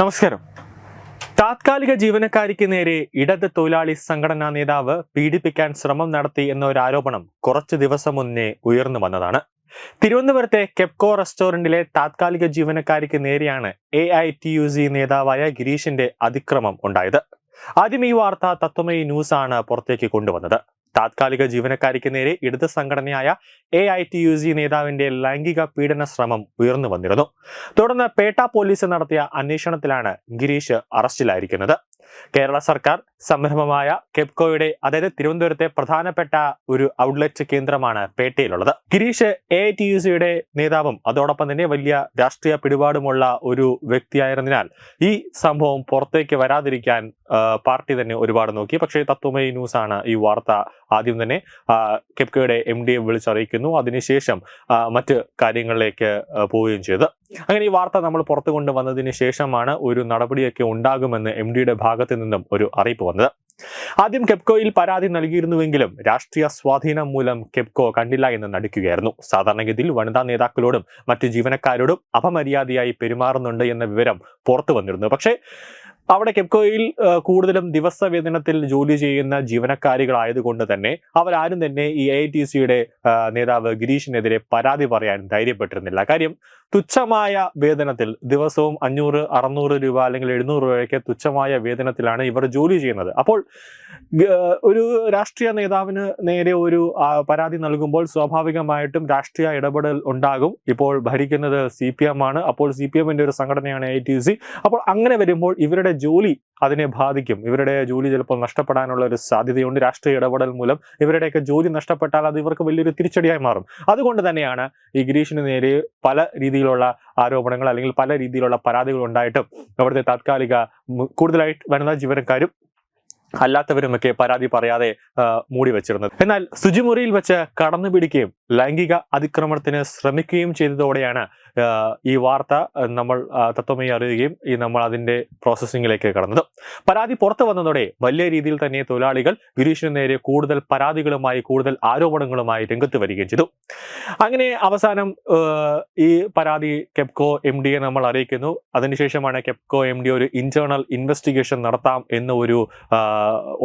നമസ്കാരം. താത്കാലിക ജീവനക്കാരിക്ക് നേരെ ഇടത് തൊഴിലാളി സംഘടനാ നേതാവ് പീഡിപ്പിക്കാൻ ശ്രമം നടത്തി എന്ന ഒരു ആരോപണം കുറച്ചു ദിവസം മുന്നേ ഉയർന്നു വന്നതാണ്. തിരുവനന്തപുരത്തെ കെപ്കോ റെസ്റ്റോറന്റിലെ താത്കാലിക ജീവനക്കാരിക്ക് നേരെയാണ് A I T U C നേതാവായ ഗിരീഷിന്റെ അതിക്രമം ഉണ്ടായത്. ആദ്യം ഈ വാർത്ത തത്വമയി ന്യൂസ് ആണ് പുറത്തേക്ക് കൊണ്ടുവന്നത്. താത്കാലിക ജീവനക്കാരിക്ക് നേരെ ഇടത് സംഘടനയായ A I T U C നേതാവിന്റെ ലൈംഗിക പീഡന ശ്രമം ഉയർന്നു വന്നിരുന്നു. തുടർന്ന് പേട്ട പോലീസ് നടത്തിയ അന്വേഷണത്തിലാണ് ഗിരീഷ് അറസ്റ്റിലായിരിക്കുന്നത്. കേരള സർക്കാർ സംരംഭമായ കെപ്കോയുടെ അതായത് തിരുവനന്തപുരത്തെ പ്രധാനപ്പെട്ട ഒരു ഔട്ട്ലെറ്റ് കേന്ദ്രമാണ് പേട്ടയിലുള്ളത്. Girish A I T U സിയുടെ നേതാവും അതോടൊപ്പം തന്നെ വലിയ രാഷ്ട്രീയ പിടിപാടുമുള്ള ഒരു വ്യക്തിയായിരുന്നതിനാൽ ഈ സംഭവം പുറത്തേക്ക് വരാതിരിക്കാൻ പാർട്ടി തന്നെ ഒരുപാട് നോക്കി. പക്ഷേ തത്വമയി ന്യൂസ് ആണ് ഈ വാർത്ത ആദ്യം തന്നെ. കെപ്കയുടെ എം എ വിളിച്ചറിയിക്കുന്നു. അതിനുശേഷം മറ്റ് കാര്യങ്ങളിലേക്ക് പോവുകയും ചെയ്തു. അങ്ങനെ ഈ വാർത്ത നമ്മൾ പുറത്തു കൊണ്ടുവന്നതിന് ശേഷമാണ് ഒരു നടപടിയൊക്കെ ഉണ്ടാകുമെന്ന് എം ഡിയുടെ ഭാഗത്ത് നിന്നും ഒരു അറിയിപ്പ് വന്നത്. ആദ്യം കെപ്കോയിൽ പരാതി നൽകിയിരുന്നുവെങ്കിലും രാഷ്ട്രീയ സ്വാധീനം മൂലം കെപ്കോ കണ്ടില്ല എന്ന് നടിക്കുകയായിരുന്നു. സാധാരണഗതിയിൽ വനിതാ നേതാക്കളോടും മറ്റ് ജീവനക്കാരോടും അപമര്യാദയായി പെരുമാറുന്നുണ്ട് എന്ന വിവരം പുറത്തു വന്നിരുന്നു. പക്ഷേ അവിടെ കെപ്കോയിൽ കൂടുതലും ദിവസ വേതനത്തിൽ ജോലി ചെയ്യുന്ന ജീവനക്കാരികളായതുകൊണ്ട് തന്നെ അവരാരും തന്നെ ഈ ഐ ടി സിയുടെ നേതാവ് ഗിരീഷിനെതിരെ പരാതി പറയാൻ ധൈര്യപ്പെട്ടിരുന്നില്ല. കാര്യം തുച്ഛമായ വേതനത്തിൽ ദിവസവും അഞ്ഞൂറ് അറുന്നൂറ് രൂപ അല്ലെങ്കിൽ എഴുന്നൂറ് രൂപയൊക്കെ തുച്ഛമായ വേതനത്തിലാണ് ഇവർ ജോലി ചെയ്യുന്നത്. അപ്പോൾ ഒരു രാഷ്ട്രീയ നേതാവിന് നേരെ ഒരു പരാതി നൽകുമ്പോൾ സ്വാഭാവികമായിട്ടും രാഷ്ട്രീയ ഇടപെടൽ ഉണ്ടാകും. ഇപ്പോൾ ഭരിക്കുന്നത് സി എം ആണ്. അപ്പോൾ സി ഒരു സംഘടനയാണ് സി. അപ്പോൾ അങ്ങനെ വരുമ്പോൾ ഇവരുടെ ജോലി അതിനെ ബാധിക്കും. ഇവരുടെ ജോലി ചിലപ്പോൾ നഷ്ടപ്പെടാനുള്ള ഒരു സാധ്യതയുണ്ട്. രാഷ്ട്രീയ ഇടപെടൽ മൂലം ഇവരുടെയൊക്കെ ജോലി നഷ്ടപ്പെട്ടാൽ അത് ഇവർക്ക് വലിയൊരു തിരിച്ചടിയായി മാറും. അതുകൊണ്ട് തന്നെയാണ് ഈ ഗിരീഷിന് നേരെ പല രീതിയിലുള്ള ആരോപണങ്ങൾ അല്ലെങ്കിൽ പല രീതിയിലുള്ള പരാതികൾ ഉണ്ടായിട്ടും അവിടുത്തെ താത്കാലിക കൂടുതലായിട്ട് വനിതാ ജീവനക്കാരും അല്ലാത്തവരുമൊക്കെ പരാതി പറയാതെ മൂടി വെച്ചിരുന്നത് എന്നാൽ ശുചിമുറിയിൽ വെച്ച് കടന്നു പിടിക്കുകയും ലൈംഗിക അതിക്രമണത്തിന് ശ്രമിക്കുകയും ചെയ്തതോടെയാണ് ഈ വാർത്ത നമ്മൾ തത്വമായി അറിയുകയും ഈ നമ്മൾ അതിന്റെ പ്രോസസ്സിങ്ങിലേക്ക് കടന്നത്. പരാതി പുറത്തു വന്നതോടെ വലിയ രീതിയിൽ തന്നെ തൊഴിലാളികൾ ഗിരീഷിന് നേരെ കൂടുതൽ പരാതികളുമായി കൂടുതൽ ആരോപണങ്ങളുമായി രംഗത്ത് വരികയും ചെയ്തു. അങ്ങനെ അവസാനം ഈ പരാതി കെപ്കോ എം ഡിയെ നമ്മൾ അറിയിക്കുന്നു. അതിനുശേഷമാണ് കെപ്കോ എം ഡി ഒരു ഇന്റേണൽ ഇൻവെസ്റ്റിഗേഷൻ നടത്താം എന്ന ഒരു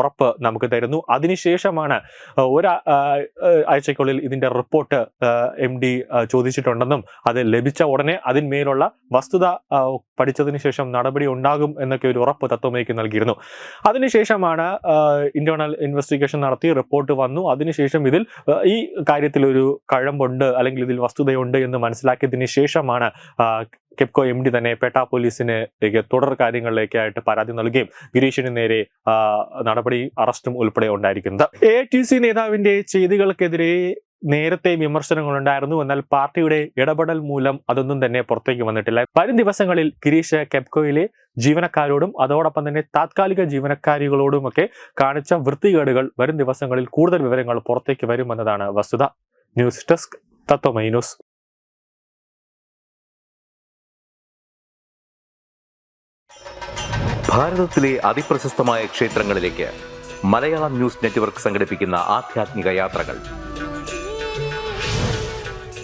ഉറപ്പ് നമുക്ക് തരുന്നു. അതിനുശേഷമാണ് ഒരു ആഴ്ചക്കുള്ളിൽ ഇതിന്റെ റിപ്പോർട്ട് എം ഡി ചോദിച്ചിട്ടുണ്ടെന്നും അത് ലഭിച്ച ഉടനെ അതിന്മേലുള്ള വസ്തുത പഠിച്ചതിന് ശേഷം നടപടി ഉണ്ടാകും എന്നൊക്കെ ഒരു ഉറപ്പ് തത്വമേക്ക് നൽകിയിരുന്നു. അതിനുശേഷമാണ് ഇന്റേണൽ ഇൻവെസ്റ്റിഗേഷൻ നടത്തി റിപ്പോർട്ട് വന്നു. അതിനുശേഷം ഇതിൽ ഈ കാര്യത്തിൽ ഒരു കഴമ്പുണ്ട് അല്ലെങ്കിൽ ഇതിൽ വസ്തുതയുണ്ട് എന്ന് മനസ്സിലാക്കിയതിന് ശേഷമാണ് കെപ്കോ എം ഡി തന്നെ പേട്ട പോലീസിന് തുടർ കാര്യങ്ങളിലേക്കായിട്ട് പരാതി നൽകുകയും ഗിരീഷിന് നേരെ നടപടി അറസ്റ്റും ഉൾപ്പെടെ ഉണ്ടായിരിക്കുന്നത്. എ ടി സി നേതാവിന്റെ ചെയ്തികൾക്കെതിരെ നേരത്തെ വിമർശനങ്ങളുണ്ടായിരുന്നു. എന്നാൽ പാർട്ടിയുടെ ഇടപെടൽ മൂലം അതൊന്നും തന്നെ പുറത്തേക്ക് വന്നിട്ടില്ല. വരും ദിവസങ്ങളിൽ ഗിരീഷ് കെപ്കോയിലെ ജീവനക്കാരോടും അതോടൊപ്പം തന്നെ താത്കാലിക ജീവനക്കാരികളോടുമൊക്കെ കാണിച്ച വൃത്തികേടുകൾ വരും ദിവസങ്ങളിൽ കൂടുതൽ വിവരങ്ങൾ പുറത്തേക്ക് വരുമെന്നതാണ് വസ്തുത. News desk Tatwamayi news. ഭാരതത്തിലെ ക്ഷേത്രങ്ങളിലേക്ക് മലയാളം ന്യൂസ് നെറ്റ്വർക്ക് യാത്രകൾ.